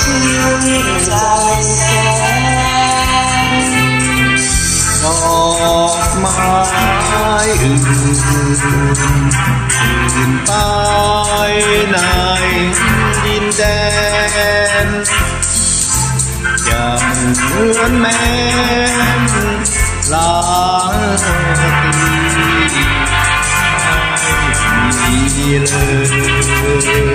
ชีวิตใจแสนดอกไม้อื่นอื่นตาในดินแดนย่งเหมือนแม่ลาตีเลย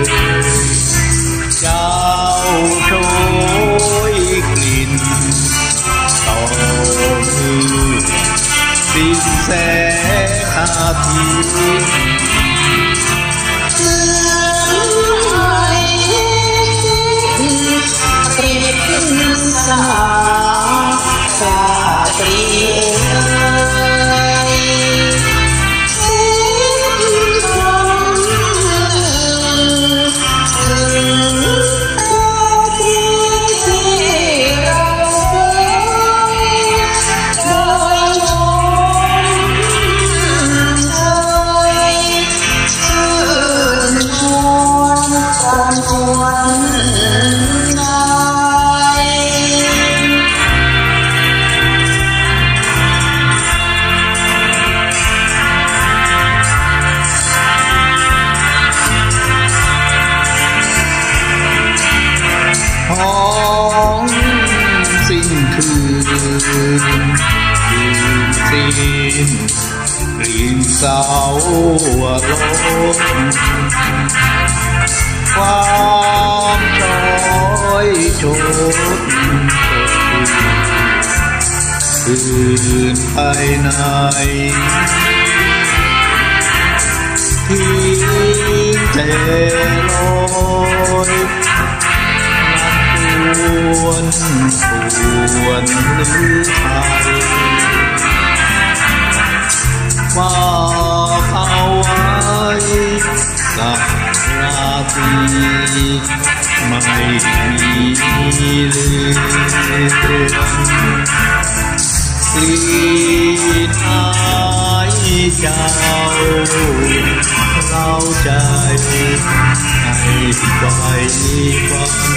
คืนลืมซีนรีนเสาลมความช้อยชดคืนภายในทิ้งใจลอย วนส่วนรือไทยมาเข้าไว้กับราตรีไม่มีเลืมกลีทายเจ้าเราใจให้ปล่อยควา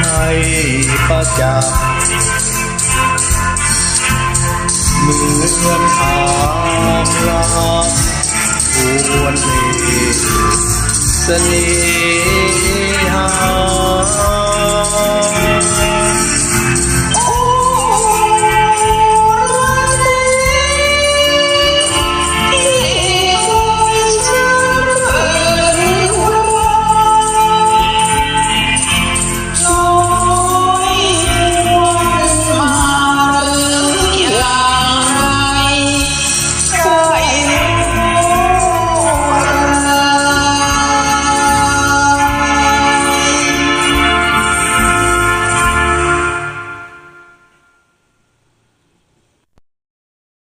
ให้ประจักษ์เหมือนทางลัดควรมีเสน่หา